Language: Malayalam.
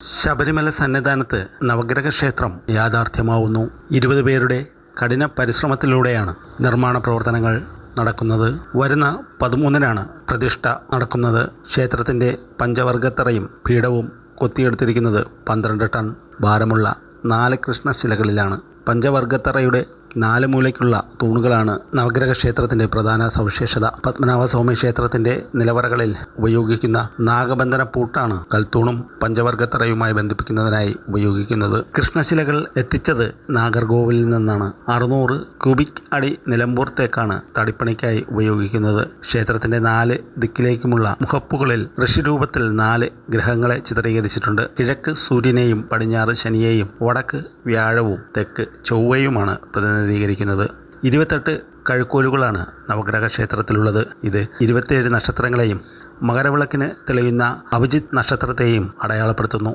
ശബരിമല സന്നിധാനത്ത് നവഗ്രഹ ക്ഷേത്രം യാഥാർത്ഥ്യമാവുന്നു. ഇരുപത് പേരുടെ കഠിന പരിശ്രമത്തിലൂടെയാണ് നിർമ്മാണ പ്രവർത്തനങ്ങൾ നടക്കുന്നത്. വരുന്ന പതിമൂന്നിനാണ് പ്രതിഷ്ഠ നടക്കുന്നത്. ക്ഷേത്രത്തിന്റെ പഞ്ചവർഗത്തറയും പീഠവും കൊത്തിയെടുത്തിരിക്കുന്നത് പന്ത്രണ്ട് ടൺ ഭാരമുള്ള നാല് കൃഷ്ണശിലകളിലാണ്. പഞ്ചവർഗത്തറയുടെ നാല് മൂലയ്ക്കുള്ള തൂണുകളാണ് നവഗ്രഹ ക്ഷേത്രത്തിന്റെ പ്രധാന സവിശേഷത. പത്മനാഭസ്വാമി ക്ഷേത്രത്തിന്റെ നിലവറകളിൽ ഉപയോഗിക്കുന്ന നാഗബന്ധന പൂട്ടാണ് കൽത്തൂണും പഞ്ചവർഗത്തറയുമായി ബന്ധിപ്പിക്കുന്നതിനായി ഉപയോഗിക്കുന്നത്. കൃഷ്ണശിലകൾ എത്തിച്ചത് നാഗർകോവിലിൽ നിന്നാണ്. അറുന്നൂറ് ക്യൂബിക് അടി നിലമ്പൂർ തേക്കാണ് തടിപ്പണിക്കായി ഉപയോഗിക്കുന്നത്. ക്ഷേത്രത്തിന്റെ നാല് ദിക്കിലേക്കുമുള്ള മുഖപ്പുകളിൽ ഋഷിരൂപത്തിൽ നാല് ഗ്രഹങ്ങളെ ചിത്രീകരിച്ചിട്ടുണ്ട്. കിഴക്ക് സൂര്യനെയും പടിഞ്ഞാറ് ശനിയെയും വടക്ക് വ്യാഴവും തെക്ക് ചൊവ്വയുമാണ് പ്രതിനിധീകരിക്കുന്നത്. ഇരുപത്തെട്ട് കഴുക്കോലുകളാണ് നവഗ്രഹ ക്ഷേത്രത്തിലുള്ളത് ഇത് ഇരുപത്തിയേഴ് നക്ഷത്രങ്ങളെയും മകരവിളക്കിന് തെളിയുന്ന അഭിജിത് നക്ഷത്രത്തെയും അടയാളപ്പെടുത്തുന്നു.